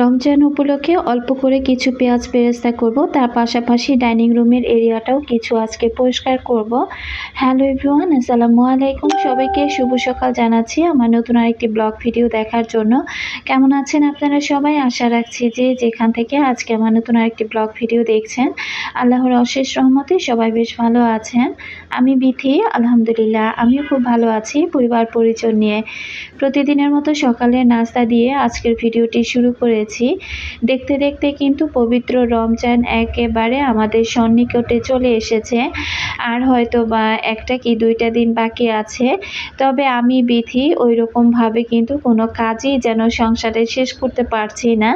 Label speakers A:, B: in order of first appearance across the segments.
A: রমজান উপলক্ষে অল্প করে কিছু পেঁয়াজ বেরেস্তা করব। তার পাশাপাশি ডাইনিং রুমের এরিয়াটাও কিছু আজকে পরিষ্কার করব। হ্যালো এভরিওয়ান, আসসালামু আলাইকুম। সবাইকে শুভ সকাল জানাচ্ছি আমার নতুন আরেকটি ব্লগ ভিডিও দেখার জন্য। কেমন আছেন আপনারা সবাই? আশা রাখছি যে যেখান থেকে আজকে আমার নতুন আরেকটি ব্লগ ভিডিও দেখছেন, আল্লাহর অশেষ রহমতে সবাই বেশ ভালো আছেন। আমি বিথি, আলহামদুলিল্লাহ, আমিও খুব ভালো আছি পরিবার পরিজন নিয়ে। প্রতিদিনের মতো সকালে নাস্তা দিয়ে আজকের ভিডিওটি শুরু করেছি। দেখতে দেখতে কিন্তু পবিত্র রমজান একেবারে আমাদের সন্নিকটে চলে এসেছে। আর হয়তো বা একটা কি দুইটা দিন বাকি আছে। তবে আমি বিধি ওই রকমভাবে কিন্তু কোনো কাজই যেন সংসারে শেষ করতে পারছি না।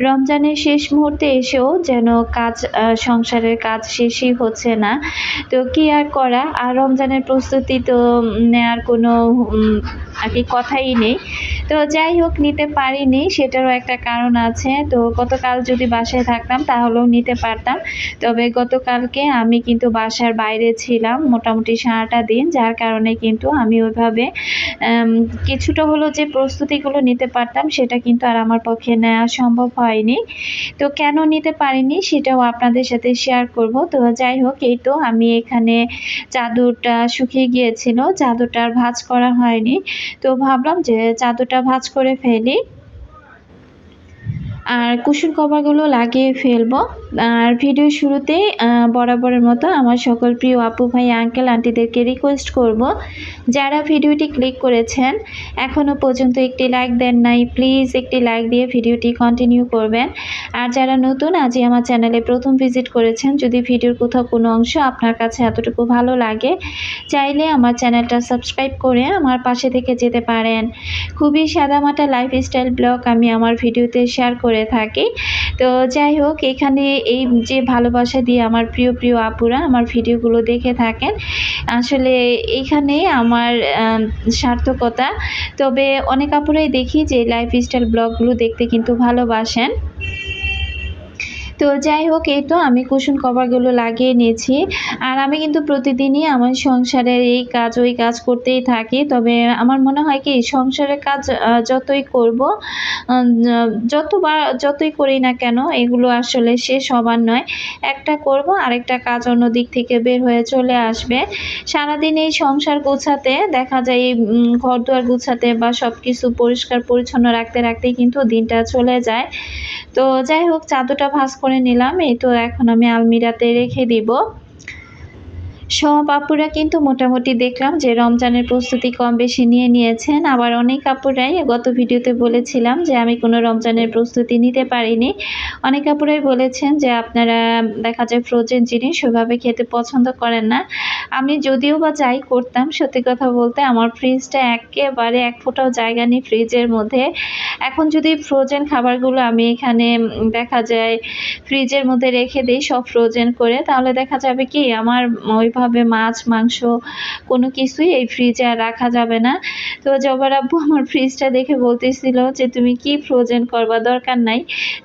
A: রমজানের শেষ মুহূর্তে এসেও যেন কাজ সংসারের কাজ শেষই হচ্ছে না। তো কি আর করা? আর রমজানের প্রস্তুতি তো নেওয়ার কোনো আর কি কথাই নেই। তো যাই হোক, নিতে পারিনি। সেটারও একটা কারণ আছে। তো গতকাল যদি বাসায় থাকতাম তাহলেও নিতে পারতাম। তবে গতকালকে আমি কিন্তু বাসার বাইরে ছিলাম মোটামুটি সারাটা দিন, যার কারণে কিন্তু আমি ওইভাবে কিছুটা হলো যে প্রস্তুতিগুলো নিতে পারতাম সেটা কিন্তু আর আমার পক্ষে নেওয়া সম্ভব হয়নি। তো কেন নিতে পারিনি সেটাও আপনাদের সাথে শেয়ার করব। তো যাই হোক, এই তো আমি এখানে চাদরটা শুকিয়ে গিয়েছিল। চাদরটা ভাঁজ করা হয়নি। তো ভাবলাম যে চাদরটা ভাঁজ করে ফেলি। আর কুশন কভারগুলো লাগিয়ে ফেলব। আর ভিডিও শুরুতে আহ, বরাবরের মতো আমার সকল প্রিয় আপু ভাই আঙ্কেল আন্টিদেরকে রিকোয়েস্ট করব। যারা ভিডিওটি ক্লিক করেছেন এখনও পর্যন্ত একটি লাইক দেন নাই প্লিজ একটি লাইক দিয়ে ভিডিওটি কন্টিনিউ করবেন। আর যারা নতুন আজই আমার চ্যানেলে প্রথম ভিজিট করেছেন যদি ভিডিওর কোথাও কোনো অংশ আপনার কাছে এতটুকু ভালো লাগে চাইলে আমার চ্যানেলটা সাবস্ক্রাইব করে আমার পাশে থেকে যেতে পারেন। খুবই সাদামাটা লাইফস্টাইল ব্লগ আমি আমার ভিডিওতে শেয়ার করে থাকি। তো যাই হোক এখানে এই যে ভালোবাসা দিয়ে আমার প্রিয় প্রিয় আপুরা আমার ভিডিওগুলো দেখে থাকেন। আসলে এখানে আমার আম, সার্থকতা। তবে অনেক আপুরাই দেখি যে লাইফস্টাইল ব্লগগুলো দেখতে কিন্তু ভালোবাসেন। তো যাই হোক এই তো আমি কুশন কভারগুলো লাগিয়ে নিয়েছি। আর আমি কিন্তু প্রতিদিনই আমার সংসারের এই কাজ ওই কাজ করতেই থাকি। তবে আমার মনে হয় কি সংসারের কাজ যতই করব যতবার যতই করি না কেন এগুলো আসলে শেষ হবার নয়। একটা করব আরেকটা কাজ অন্য দিক থেকে বের হয়ে চলে আসবে। সারাদিন এই সংসার গোছাতে দেখা যায় এই, ঘর দুয়ার গুছাতে বা সব কিছু পরিষ্কার পরিচ্ছন্ন রাখতে রাখতেই কিন্তু দিনটা চলে যায়। তো যাই হোক চাদরটা ভাঁজ করে নিলাম। এই তো এখন আমি আলমিরাতে রেখে দিব। সব আপুরা কিন্তু মোটামুটি দেখলাম যে রমজানের প্রস্তুতি কম বেশি নিয়ে নিয়েছেন। আবার অনেক আপুরাই গত ভিডিওতে বলেছিলাম যে আমি কোনো রমজানের প্রস্তুতি নিতে পারিনি। অনেক আপুরাই বলেছেন যে আপনারা দেখা যায় ফ্রোজেন জিনিস ওইভাবে খেতে পছন্দ করেন না। আমি যদিও বা যাই করতাম, সত্যি কথা বলতে আমার ফ্রিজটা একেবারে এক ফোঁটাও জায়গা নেই ফ্রিজের মধ্যে। এখন যদি ফ্রোজেন খাবারগুলো আমি এখানে দেখা যায় ফ্রিজের মধ্যে রেখে দিই সব ফ্রোজেন করে, তাহলে দেখা যাবে কি আমার ওইভাবে মাছ, মাংস, কোনো কিছুই এই ফ্রিজে আর রাখা যাবে না। তো জবার আব্বু আমার ফ্রিজটা দেখে বলতেছিল যে, তুমি কি ফ্রোজেন করবা? দরকার নাই।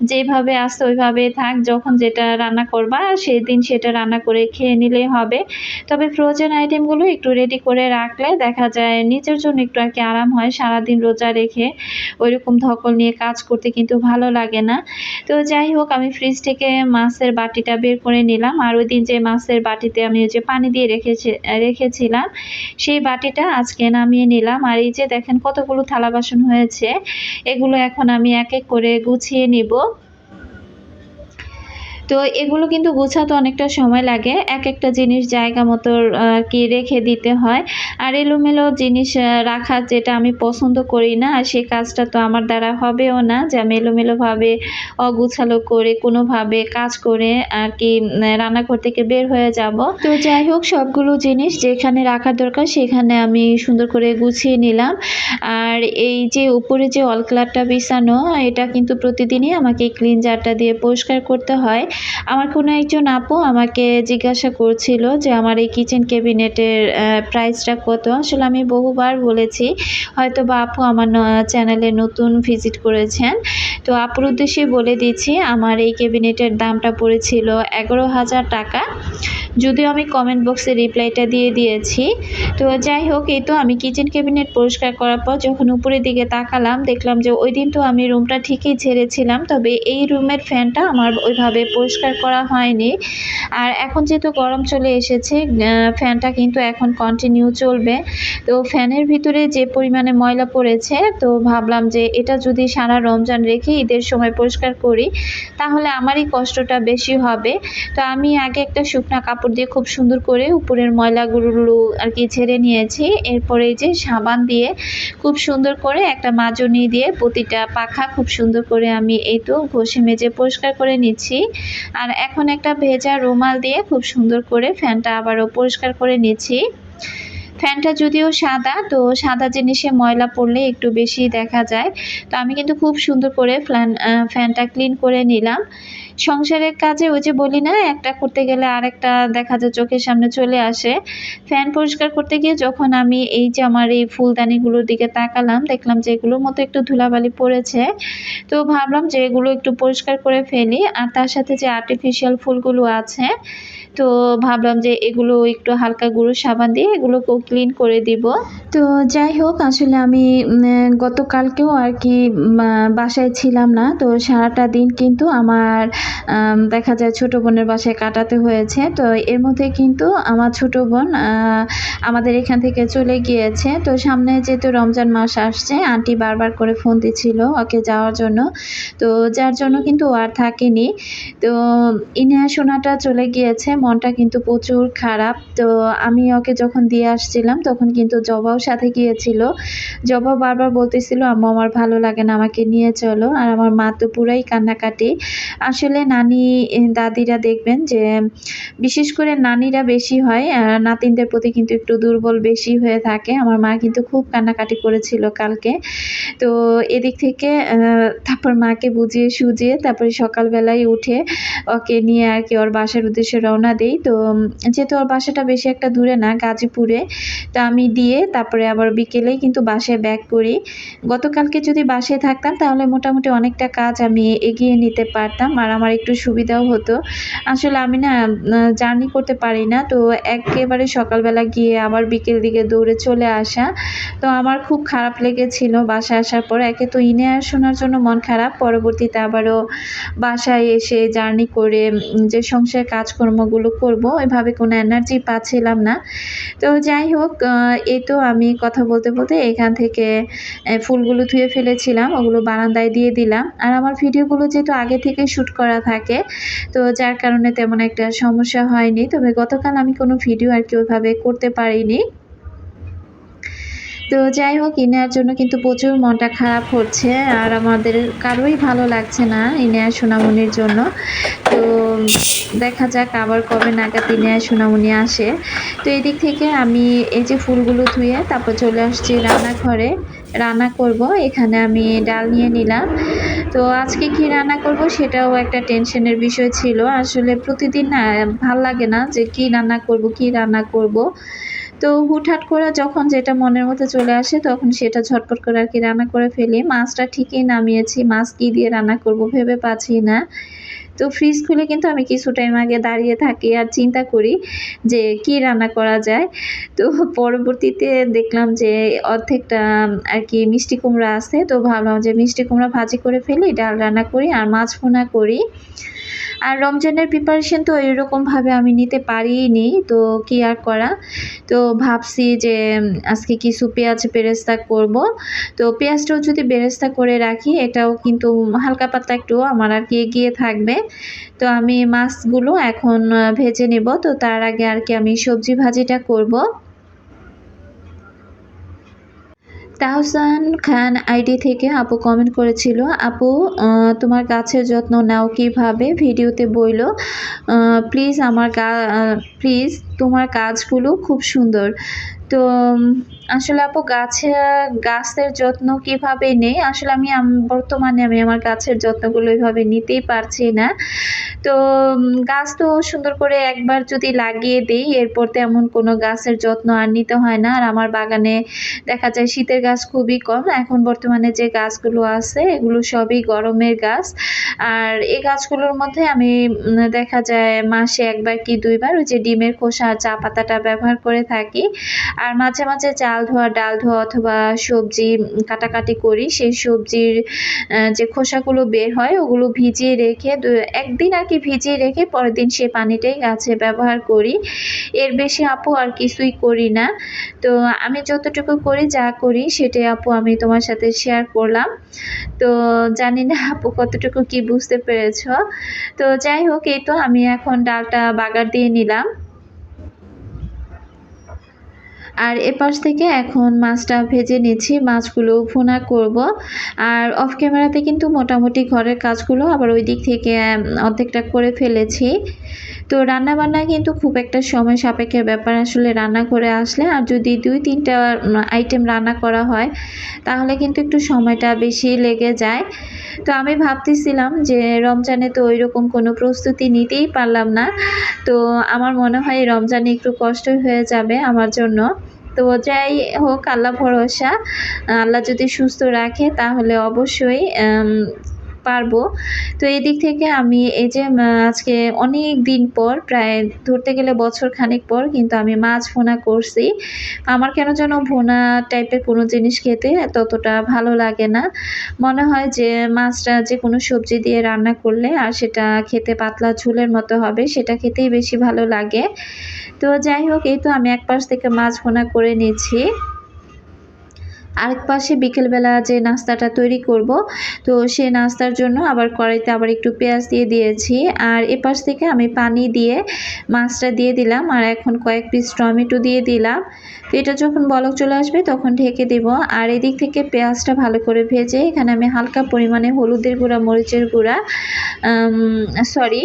A: যেভাবে আসছে ওইভাবে থাক। যখন যেটা রান্না করবা সেই দিন সেটা রান্না করে খেয়ে নিলেই হবে। তবে ফ্রোজেন আইটেমগুলো একটু রেডি করে রাখলে দেখা যায় নিজের জন্য একটু আর কি আরাম হয়। সারাদিন রোজা রেখে ওইরকম ধকল নিয়ে কাজ করতে কিন্তু ভালো লাগে না। তো যাই হোক, আমি ফ্রিজ থেকে মাছের বাটিটা বের করে নিলাম। আর ওই দিন যে মাছের বাটিতে আমি ওই যে পানি দিয়ে রেখেছে, রেখেছিলাম। সেই বাটিটা আজকে নামিয়ে নিলাম। আর এই যে দেখেন কতগুলো থালা বাসন হয়েছে, এগুলো এখন আমি এক এক করে গুছিয়ে নিব। তো এগুলো কিন্তু গোছাতে অনেকটা সময় লাগে। এক একটা জিনিস জায়গা মতো আর কি রেখে দিতে হয়। আর এলোমেলো জিনিস রাখা যেটা আমি পছন্দ করি না, আর সেই কাজটা তো আমার দ্বারা হবেও না যে আমি এলোমেলোভাবে অগুছালো করে, কোনোভাবে কাজ করে আর কি রান্নাঘর থেকে বের হয়ে যাব। তো যাই হোক, সবগুলো জিনিস যেখানে রাখার দরকার সেখানে আমি সুন্দর করে গুছিয়ে নিলাম। আর এই যে উপরে যে অল অলক্লারটা বিছানো, এটা কিন্তু প্রতিদিনই আমাকে ক্লিনজারটা দিয়ে পরিষ্কার করতে হয়। আমার কোনো একজন আপু আমাকে জিজ্ঞাসা করছিল যে আমার এই কিচেন ক্যাবিনেটের প্রাইসটা কত? আসলে আমি বহুবার বলেছি হয়তো বা আপু আমার চ্যানেলে নতুন ভিজিট করেছেন। তো আপুর উদ্দেশ্যে বলে দিচ্ছি, আমার এই ক্যাবিনেটের দামটা পড়েছিল এগারো হাজার টাকা। যদিও আমি কমেন্ট বক্সে রিপ্লাইটা দিয়ে দিয়েছি। তো যাই হোক, এই তো আমি কিচেন ক্যাবিনেট পরিষ্কার করার পর যখন উপরের দিকে তাকালাম, দেখলাম যে ওই দিন তো আমি রুমটা ঠিকই ছেড়েছিলাম তবে এই রুমের ফ্যানটা আমার ওইভাবে পরিষ্কার করা হয়নি। আর এখন যেহেতু গরম চলে এসেছে ফ্যানটা কিন্তু এখন কন্টিনিউ চলবে। তো ফ্যানের ভিতরে যে পরিমাণে ময়লা পড়েছে, তো ভাবলাম যে এটা যদি সারা রমজান রেখে ঈদের সময় পরিষ্কার করি, তাহলে আমারই কষ্টটা বেশি হবে। তো আমি আগে একটা শুকনা কাপড় দিয়ে খুব সুন্দর করে উপরের ময়লাগুলো আর কি ছেড়ে নিয়েছি। এরপরে যে সাবান দিয়ে খুব সুন্দর করে একটা মাজনি দিয়ে প্রতিটা পাখা খুব সুন্দর করে আমি এই তো ঘষে মেজে পরিষ্কার করে নিচ্ছি। আর এখন একটা ভেজা রুমাল দিয়ে খুব সুন্দর করে ফ্যানটা আবারও পরিষ্কার করে নিচ্ছি। ফ্যানটা যদিও সাদা, তো সাদা জিনিসে ময়লা পড়লে একটু বেশি দেখা যায়। তো আমি কিন্তু খুব সুন্দর করে ফ্যান ফ্যানটা ক্লিন করে নিলাম। সংসারের কাজে ওই যে বলি না, একটা করতে গেলে আরেকটা দেখা যায় চোখের সামনে চলে আসে। ফ্যান পরিষ্কার করতে গিয়ে যখন আমি এই যে আমার এই ফুলদানিগুলোর দিকে তাকালাম, দেখলাম যে এগুলোর মতো একটু ধুলাবালি পড়েছে, তো ভাবলাম যে এগুলো একটু পরিষ্কার করে ফেলি। আর তার সাথে যে আর্টিফিশিয়াল ফুলগুলো আছে তো ভাবলাম যে এগুলো একটু হালকা গুঁড়ো সাবান দিয়ে এগুলোকেও ক্লিন করে দিব। তো যাই হোক, আসলে আমি গতকালকেও আর কি বাসায় ছিলাম না। তো সারাটা দিন কিন্তু আমার দেখা যায় ছোট বোনের বাসায় কাটাতে হয়েছে। তো এর মধ্যে কিন্তু আমার ছোট বোন আমাদের এখান থেকে চলে গিয়েছে। তো সামনে যেহেতু রমজান মাস আসছে, আন্টি বারবার করে ফোন দিচ্ছিল ওকে যাওয়ার জন্য। তো যার জন্য কিন্তু আর থাকেনি। তো ইনেয়া সোনাটা চলে গিয়েছে মনটা কিন্তু প্রচুর খারাপ। তো আমি ওকে যখন দিয়ে আসছিলাম, তখন কিন্তু জবাও সাথে গিয়েছিল। জবা বারবার বলতেছিল, আম্মু, আমার ভালো লাগে না, আমাকে নিয়ে চলো। আর আমার মা তো পুরাই কান্নাকাটি। আসলে নানি দাদিরা দেখবেন যে, বিশেষ করে নানিরা বেশি হয়, আর নাতিনদের প্রতি কিন্তু একটু দুর্বল বেশি হয়ে থাকে। আমার মা কিন্তু খুব কান্নাকাটি করেছিল কালকে। তো এদিক থেকে তারপর মাকে বুঝিয়ে সুজিয়ে তারপরে সকালবেলায় উঠে ওকে নিয়ে আর কি ওর বাসার উদ্দেশ্যে রওনা দিই। তো যেহেতু ওর বাসাটা বেশি একটা দূরে না, গাজীপুরে, তো আমি দিয়ে তারপরে আবার বিকেলেই কিন্তু বাসায় ব্যাক করি গতকালকে যদি বাসায় থাকতাম, তাহলে মোটামুটি অনেকটা কাজ আমি এগিয়ে নিতে পারতাম আর আমার একটু সুবিধাও হতো। আসলে আমি না জার্নি করতে পারি না, তো একেবারে সকালবেলা গিয়ে আবার বিকেল দিকে দৌড়ে চলে আসা। তো আমার খুব খারাপ লেগেছিল বাসায় আসার পর। একে তো ইনে শোনার জন্য মন খারাপ। পরবর্তীতে আবারও বাসায় এসে জার্নি করে যে সংসার কাজকর্মগুলো করব। এভাবে কোনো এনার্জি পাচ্ছিলাম না। তো যাই হোক এই তো আমি কথা বলতে বলতে এখান থেকে ফুলগুলো ধুয়ে ফেলেছিলাম, ওগুলো বারান্দায় দিয়ে দিলাম। আর আমার ভিডিওগুলো যেহেতু আগে থেকে শ্যুট করা থাকে, তো যার কারণে তেমন একটা সমস্যা হয়নি। তবে গতকাল আমি কোনো ভিডিও আর কি ওইভাবে করতে পারিনি। তো যাই হোক, ইনার জন্য কিন্তু প্রচুর মনটা খারাপ হচ্ছে আর আমাদের কারোই ভালো লাগছে না ইনার সোনামণির জন্য। তো দেখা যাক আবার কবে নাগাদ ইনার সোনামণি আসে। তো এদিক থেকে আমি এই যে ফুলগুলো ধুয়ে তারপর চলে আসছি রান্নাঘরে। রান্না করব, এখানে আমি ডাল নিয়ে নিলাম। তো আজকে কি রান্না করব সেটাও একটা টেনশনের বিষয় ছিল। আসলে প্রতিদিন না, ভালো লাগে না যে কি রান্না করব, কি রান্না করব। তো হুটহাট করে যখন যেটা মনের মধ্যে চলে আসে, তখন সেটা ঝটপট করে আর কি রান্না করে ফেলি। মাছটা ঠিকই নামিয়েছি, মাছ কি দিয়ে রান্না করব ভেবে পাচ্ছি না। তো ফ্রিজ খুলে কিন্তু আমি কিছু টাইম আগে দাঁড়িয়ে থাকি আর চিন্তা করি যে কি রান্না করা যায়। তো পরবর্তীতে দেখলাম যে অর্ধেকটা আর কি মিষ্টি কুমড়া আছে, তো ভাবলাম যে মিষ্টি কুমড়া ভাজি করে ফেলি, ডাল রান্না করি আর মাছ ভুনা করি। আর রমজানের প্রিপারেশন তো এরকমভাবে আমি নিতে পারিনি, তো কি আর করা? তো ভাবছি যে আজকে কিছু পেঁয়াজ বেরেস্তা করব। তো পেঁয়াজটাও যদি বেরেস্তা করে রাখি, এটাও কিন্তু হালকা পাতলা একটু আমার আর কি এগিয়ে থাকবে। তো আমি মাছগুলো এখন ভেজে নেব। তো তার আগে আর কি আমি সবজি ভাজিটা করব। তাহসান খান আইডি থেকে আপু কমেন্ট করেছিল, আপু তোমার গাছের যত্ন নাও কীভাবে? ভিডিওতে বইল প্লিজ আমার গা প্লিজ তোমার কাজগুলো খুব সুন্দর। তো আসলে আপু, গাছে, গাছের যত্ন কীভাবে নেই? আসলে আমি বর্তমানে আমি আমার গাছের যত্নগুলো ওইভাবে নিতেই পারছি না। তো গাছ তো সুন্দর করে একবার যদি লাগিয়ে দিই, এরপর তেমন কোনো গাছের যত্ন আর নিতে হয় না। আর আমার বাগানে দেখা যায় শীতের গাছ খুবই কম। এখন বর্তমানে যে গাছগুলো আছে, এগুলো সবই গরমের গাছ। আর এই গাছগুলোর মধ্যে আমি দেখা যায় মাসে একবার কি দুইবার ওই যে ডিমের খোসা চা পাতাটা ব্যবহার করে থাকি। আর মাঝে মাঝে চাল ধোয়া, ডাল ধোয়া অথবা সবজি কাটাকাটি করি। সেই সবজির যে খোসাগুলো বের হয়, ওগুলো ভিজিয়ে রেখে একদিন আর কি ভিজিয়ে রেখে পরের দিন সেই পানিটাই গাছে ব্যবহার করি। এর বেশি আপু আর কিছুই করি না। তো আমি যতটুকু করি, যা করি, সেটাই আপু আমি তোমার সাথে শেয়ার করলাম। তো জানি না আপু কতটুকু কি বুঝতে পেরেছ। তো যাই হোক, এই তো আমি এখন ডালটা বাগার দিয়ে নিলাম। আর এপাশ থেকে এখন মাছটা ভেজে নিচ্ছি, মাছগুলো ভুনা করব। আর অফ ক্যামেরাতে কিন্তু মোটামুটি ঘরের কাজগুলো আবার ওই দিক থেকে অর্ধেকটা করে ফেলেছি। তো রান্না বান্না কিন্তু খুব একটা সময় সাপেক্ষের ব্যাপার। আসলে রান্না করে আসলে আর যদি দুই, তিনটা আইটেম রান্না করা হয়, তাহলে কিন্তু একটু সময়টা বেশি লেগে যায়। তো আমি ভাবতেছিলাম যে রমজানে তো ওই রকম কোনো প্রস্তুতি নিতেই পারলাম না। তো আমার মনে হয় রমজানে একটু কষ্ট হয়ে যাবে আমার জন্য। তো যাই হোক, আল্লাহ ভরসা। আল্লাহ যদি সুস্থ রাখে, তাহলে অবশ্যই পারব। তো এই দিক থেকে আমি এই যে আজকে অনেক দিন পর, প্রায় ধরতে গেলে বছর খানেক পর কিন্তু আমি মাছ ভোনা করছি। আমার কেন যেন ভোনা টাইপের কোনো জিনিস খেতে ততটা ভালো লাগে না। মনে হয় যে, মাছটা যে কোনো সবজি দিয়ে রান্না করলে আর সেটা খেতে পাতলা ঝোলের মতো হবে, সেটা খেতেই বেশি ভালো লাগে। তো যাই হোক, এই তো আমি এক পাশ থেকে মাছ ভোনা করে নিয়েছি আরেক পাশে বিকেলবেলা যে নাস্তাটা তৈরি করব, তো সে নাস্তার জন্য আবার কড়াইতে আবার একটু পেঁয়াজ দিয়ে দিয়েছি। আর এপাশ থেকে আমি পানি দিয়ে মাছটা দিয়ে দিলাম, আর এখন কয়েক পিস টমেটো দিয়ে দিলাম। এটা যখন বলক চলে আসবে তখন ঢেকে দেব। আর এদিক থেকে পেঁয়াজটা ভালো করে ভেজে এখানে আমি হালকা পরিমাণে হলুদের গুঁড়া, মরিচের গুঁড়া সরি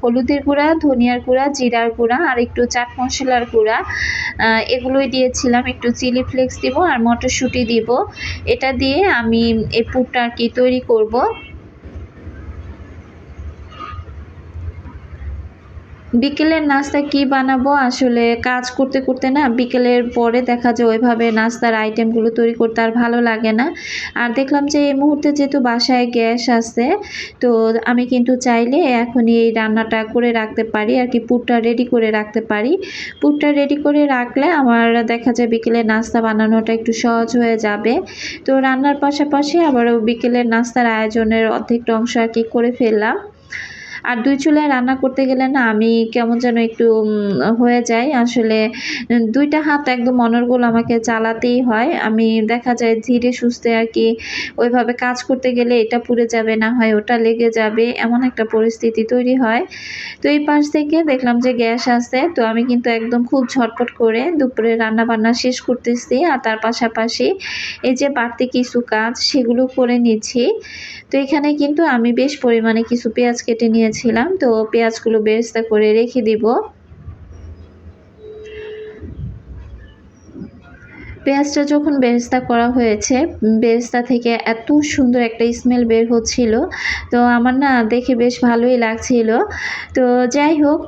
A: হলুদের গুঁড়া, ধনিয়ার গুঁড়া, জিরার গুঁড়া আর একটু চাট মশলার গুঁড়া এগুলোই দিয়েছিলাম। একটু চিলি ফ্লেক্স দিব আর মটরশুঁটি দিব। এটা দিয়ে আমি এই পুরটা আর কি তৈরি করব। বিকেলের নাস্তা কি বানাবো? আসলে কাজ করতে করতে না বিকেলের পরে দেখা যায় ওইভাবে নাস্তার আইটেমগুলো তৈরি করতে আর ভালো লাগে না। আর দেখলাম যে এই মুহূর্তে যেহেতু বাসায় গ্যাস আছে, তো আমি কিন্তু চাইলে এখনই এই রান্নাটা করে রাখতে পারি আর কি, পুরটা রেডি করে রাখতে পারি। পুরটা রেডি করে রাখলে আমার দেখা যায় বিকেলে নাস্তা বানানোটা একটু সহজ হয়ে যাবে। তো রান্নার পাশাপাশি আবারও বিকেলের নাস্তার আয়োজনের অর্ধেকটা অংশ আর কি করে ফেললাম। আর দুই চুলায় রান্না করতে গেলে না আমি কেমন যেন একটু হয়ে যায় আসলে দুইটা হাত একদম অনর্গল আমাকে চালাতেই হয়। আমি দেখা যায় ধীরে সুস্থে আর কি ওইভাবে কাজ করতে গেলে এটা পুড়ে যাবে না হয় ওটা লেগে যাবে, এমন একটা পরিস্থিতি তৈরি হয়। তো এই পাশ থেকে দেখলাম যে গ্যাস আছে, তো আমি কিন্তু একদম খুব ঝটপট করে দুপুরে রান্না বান্না শেষ করতেছি আর তার পাশাপাশি এই যে বাড়তি কিছু কাজ সেগুলো করে নিচ্ছি। তো এখানে কিন্তু আমি বেশ পরিমাণে কিছু পেঁয়াজ কেটে নিয়েছিলাম তো পেঁয়াজগুলো বেরেস্তা করে রেখে দিব। পেঁয়াজটা যখন বেরেস্তা করা হয়েছে, বেরেস্তা থেকে এত সুন্দর একটা স্মেল বের হচ্ছিল, তো আমার না দেখে বেশ ভালোই লাগছিল। তো যাই হোক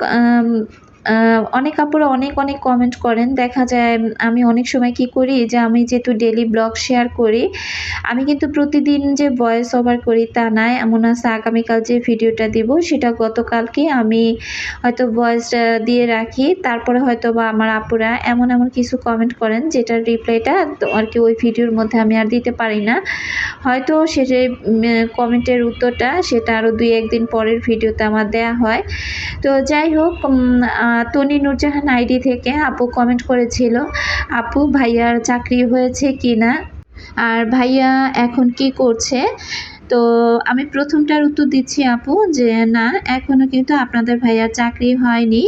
A: অনেক আপুরা অনেক অনেক কমেন্ট করেন। দেখা যায় আমি অনেক সময় কি করি যে আমি যেহেতু ডেলি ব্লগ শেয়ার করি, আমি কিন্তু প্রতিদিন যে ভয়েস ওভার করি তা নাই। এমন আছে, আগামীকাল যে ভিডিওটা দিব সেটা গতকালকে আমি হয়তো ভয়েসটা দিয়ে রাখি। তারপরে হয়তো বা আমার আপুরা এমন এমন কিছু কমেন্ট করেন যেটার রিপ্লাইটা আর কি ওই ভিডিওর মধ্যে আমি আর দিতে পারি না। হয়তো সে যে কমেন্টের উত্তরটা সেটা আরও দুই একদিন পরের ভিডিওতে আমার দেয়া হয়। তো যাই হোক তনি নুরজাহান আইডি থেকে আপু কমেন্ট করেছিল, আপু, ভাইয়ার চাকরি হয়েছে কি না আর ভাইয়া এখন কি করছে? তো আমি প্রথমটার উত্তর দিচ্ছি আপু যে, না এখনও কিন্তু আপনাদের ভাইয়ার চাকরি হয়নি।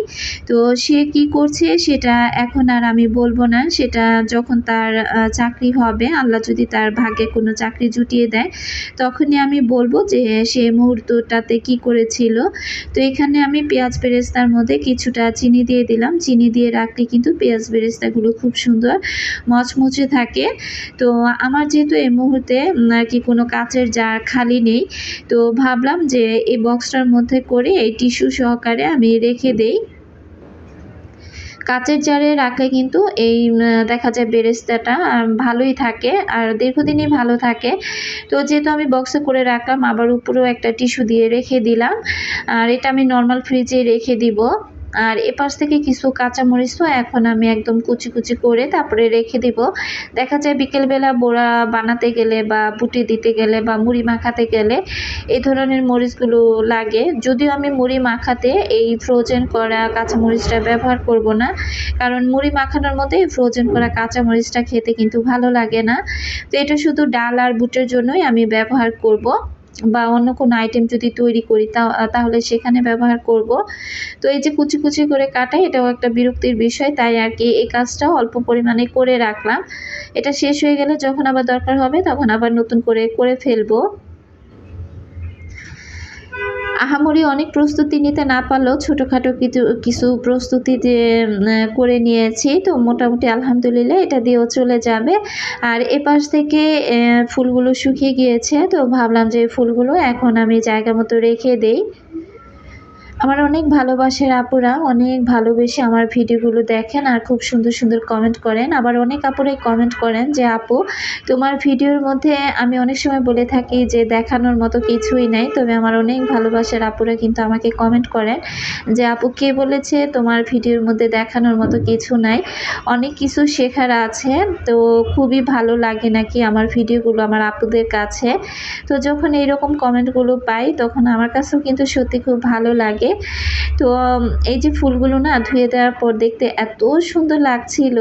A: তো সে কি করছে সেটা এখন আর আমি বলব না। সেটা যখন তার চাকরি হবে, আল্লাহ যদি তার ভাগ্যে কোনো চাকরি জুটিয়ে দেয়, তখনই আমি বলব যে, সে মুহূর্তটাতে কি করেছিল। তো এখানে আমি পেঁয়াজ বেরেস্তার মধ্যে কিছুটা চিনি দিয়ে দিলাম। চিনি দিয়ে রাখলে কিন্তু পেঁয়াজ বেরেস্তাগুলো খুব সুন্দর মচমচে থাকে। তো আমার যেহেতু এই মুহূর্তে আর কি কোনো কাচের জার খালি নেই। তো ভাবলাম যে এই বক্সটার মধ্যে করে এই টিস্যু সহকারে আমি রেখে দেই। কাচের জারে রাখলে কিন্তু এই দেখা যায় বেরেস্তাটা ভালোই থাকে আর দীর্ঘদিনই ভালো থাকে। তো যেহেতু আমি বক্সে করে রাখলাম, আবার উপরেও একটা টিস্যু দিয়ে রেখে দিলাম। আর এটা আমি নর্মাল ফ্রিজে রেখে দিব। আর এপাশ থেকে কিছু কাঁচামরিচ তো এখন আমি একদম কুচি কুচি করে তারপরে রেখে দিব। দেখা যায় বিকেলবেলা বোড়া বানাতে গেলে বা বুটি দিতে গেলে বা মুড়ি মাখাতে গেলে এই ধরনের মরিচগুলো লাগে। যদিও আমি মুড়ি মাখাতে এই ফ্রোজেন করা কাঁচামরিচটা ব্যবহার করব না, কারণ মুড়ি মাখানোর মধ্যে ফ্রোজেন করা কাঁচামরিচটা খেতে কিন্তু ভালো লাগে না। তো এটা শুধু ডাল আর বুটের জন্যই আমি ব্যবহার করব। বা অন্য কোনো আইটেম যদি তৈরি করি, তা- তাহলে সেখানে ব্যবহার করব। তো এই যে কুচি কুচি করে কাটা, এটাও একটা বিরক্তির বিষয়, তাই আর কি এই কাজটা অল্প পরিমাণে করে রাখলাম। এটা শেষ হয়ে গেলে যখন আবার দরকার হবে, তখন আবার নতুন করে করে ফেলব। আহামরি অনেক প্রস্তুতি নিতে না পারলেও ছোটোখাটো কিছু কিছু প্রস্তুতি করে নিয়েছি, তো মোটামুটি আলহামদুলিল্লাহ এটা দিয়েও চলে যাবে। আর এপাশ থেকে ফুলগুলো শুকিয়ে গিয়েছে, তো ভাবলাম যে ফুলগুলো এখন আমি জায়গা মতো রেখে দেই। আমার অনেক ভালোবাসার আপুরা, অনেক ভালোবেসে আমার ভিডিওগুলো দেখেন আর খুব সুন্দর সুন্দর কমেন্ট করেন। আবার অনেক আপুরাই কমেন্ট করেন যে, আপু, তোমার ভিডিওর মধ্যে আমি অনেক সময় বলে থাকি যে, দেখানোর মতো কিছুই নাই। তবে আমার অনেক ভালোবাসার আপুরা কিন্তু আমাকে কমেন্ট করেন যে, আপু, কে বলেছে তোমার ভিডিওর মধ্যে দেখানোর মতো কিছু নাই? অনেক কিছু শেখার আছে, তো খুবই ভালো লাগে নাকি আমার ভিডিওগুলো আমার আপুদের কাছে। তো যখন এইরকম কমেন্টগুলো পাই, তখন আমার কাছেও কিন্তু সত্যি খুব ভালো লাগে। তো এই যে ফুলগুলো না ধুয়ে দেওয়ার পর দেখতে এত সুন্দর লাগছিল,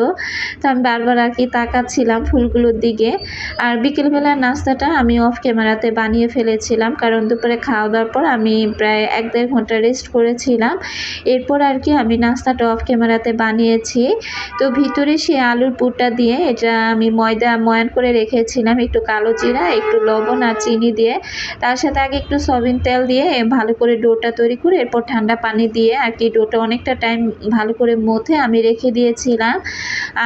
A: তো আমি বারবার আর কি তাকাচ্ছিলাম ফুলগুলোর দিকে। আর বিকেলবেলার নাস্তাটা আমি অফ ক্যামেরাতে বানিয়ে ফেলেছিলাম, কারণ দুপুরে খাওয়া দাওয়ার পর আমি প্রায় এক দেড় ঘণ্টা রেস্ট করেছিলাম। এরপর আর কি আমি নাস্তাটা অফ ক্যামেরাতে বানিয়েছি। তো ভিতরে সেই আলুর পুরটা দিয়ে এটা আমি ময়দা ময়ান করে রেখেছিলাম, একটু কালো জিরা, একটু লবণ আর চিনি দিয়ে। তার সাথে আগে একটু সয়াবিন তেল দিয়ে ভালো করে ডোটা তৈরি করে এরপর ঠান্ডা পানি দিয়ে আর কি ডোটা অনেকটা টাইম ভালো করে মথে আমি রেখে দিয়েছিলাম।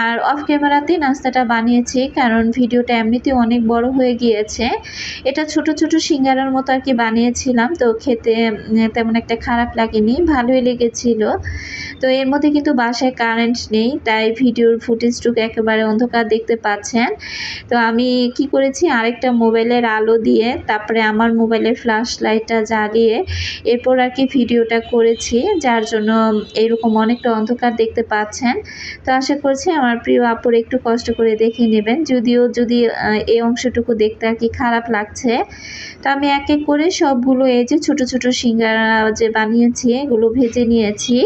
A: আর অফ ক্যামেরাতেই নাস্তাটা বানিয়েছি, কারণ ভিডিওটা এমনিতেই অনেক বড় হয়ে গিয়েছে। এটা ছোট ছোট সিঙ্গারার মতো আর কি বানিয়েছিলাম, তো খেতে তেমন একটা খারাপ লাগেনি, ভালোই লেগেছিল। তো এর মধ্যে কিন্তু বাসায় কারেন্ট নেই, তাই ভিডিওর ফুটেজটুকু একেবারে অন্ধকার দেখতে পাচ্ছেন। তো আমি কি করেছি, আরেকটা মোবাইলের আলো দিয়ে, তারপরে আমার মোবাইলের ফ্ল্যাশ লাইটটা জ্বালিয়ে, এরপর আর কি ভিডিওটা করেছি, যার জন্য এরকম অনেকটা অন্ধকার দেখতে পাচ্ছেন। তো আশা করছি আমার প্রিয় আপুর একটু কষ্ট করে দেখে নেবেন। যদিও যদি এই অংশটুকু দেখতে আর কি খারাপ লাগছে। তো আমি এক এক করে সবগুলো এই যে ছোট ছোট সিঙ্গারা যে বানিয়েছি, এগুলো ভেজে নিয়েছি।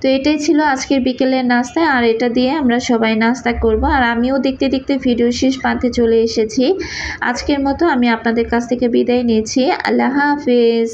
A: তো এটাই ছিল আজকের বিকেলের নাস্তা, আর এটা দিয়ে আমরা সবাই নাস্তা করব। আর আমিও দেখতে দেখতে ভিডিও শেষ প্রান্তে চলে এসেছি। আজকের মতো আমি আপনাদের কাছ থেকে বিদায় নিয়েছি আল্লাহ হাফেজ।